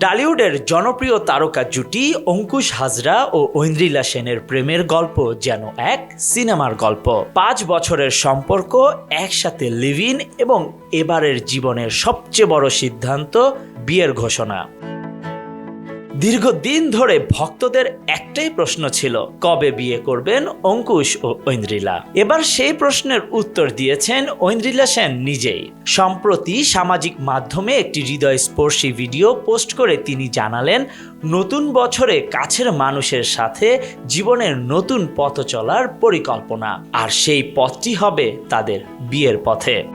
টালিউডের জনপ্রিয় তারকা জুটি অঙ্কুশ হাজরা ও ঐন্দ্রিলা সেনের প্রেমের গল্প যেন এক সিনেমার গল্প। পাঁচ বছরের সম্পর্ক, একসাথে লিভ ইন এবং এবারের জীবনের সবচেয়ে বড় সিদ্ধান্ত বিয়ের ঘোষণা। দীর্ঘদিন ধরে ভক্তদের একটাই প্রশ্ন ছিল, কবে বিয়ে করবেন অঙ্কুশ ও ঐন্দ্রিলা? এবার সেই প্রশ্নের উত্তর দিয়েছেন ঐন্দ্রিলা সেন নিজেই। সম্প্রতি সামাজিক মাধ্যমে একটি হৃদয়স্পর্শী ভিডিও পোস্ট করে তিনি জানালেন, নতুন বছরে কাছের মানুষের সাথে জীবনের নতুন পথ চলার পরিকল্পনা, আর সেই পথটি হবে তাদের বিয়ের পথে।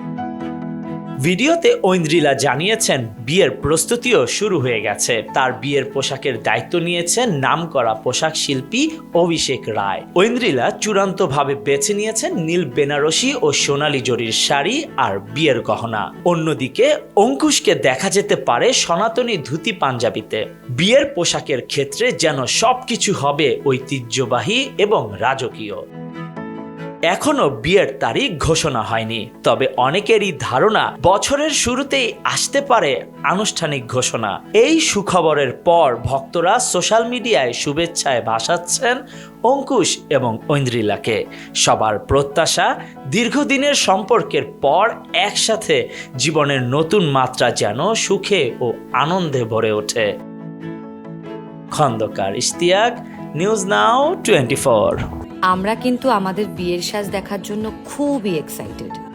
ভিডিওতে ঐন্দ্রিলা জানিয়েছেন, বিয়ের প্রস্তুতিও শুরু হয়ে গেছে। তার বিয়ের পোশাকের দায়িত্ব নিয়েছেন নামকরা পোশাক শিল্পী অভিষেক রায়। ঐন্দ্রিলা চূড়ান্তভাবে বেছে নিয়েছেন নীল বেনারসি ও সোনালী জরির শাড়ি আর বিয়ের গহনা। অন্যদিকে, অঙ্কুশকে দেখা যেতে পারে সনাতনী ধুতি পাঞ্জাবিতে। বিয়ের পোশাকের ক্ষেত্রে যেন সবকিছু হবে ঐতিহ্যবাহী এবং রাজকীয়। এখনও বিয়ের তারিখ ঘোষণা হয়নি। তবে অনেকেরই ধারণা বছরের শুরুতেই আসতে পারে আনুষ্ঠানিক ঘোষণা। এই সুখবরের পর ভক্তরা সোশ্যাল মিডিয়ায় শুভেচ্ছায় ভাসাচ্ছেন অঙ্কুশ এবং ঐন্দ্রিলাকে। সবার প্রত্যাশা দীর্ঘদিনের সম্পর্কের পর একসাথে জীবনের নতুন মাত্রা যেন সুখে ও আনন্দে ভরে ওঠে। Khandaker Ishtiaq news now twenty four আমরা কিন্তু আমাদের বিয়ের সাজ দেখার জন্য খুবই এক্সাইটেড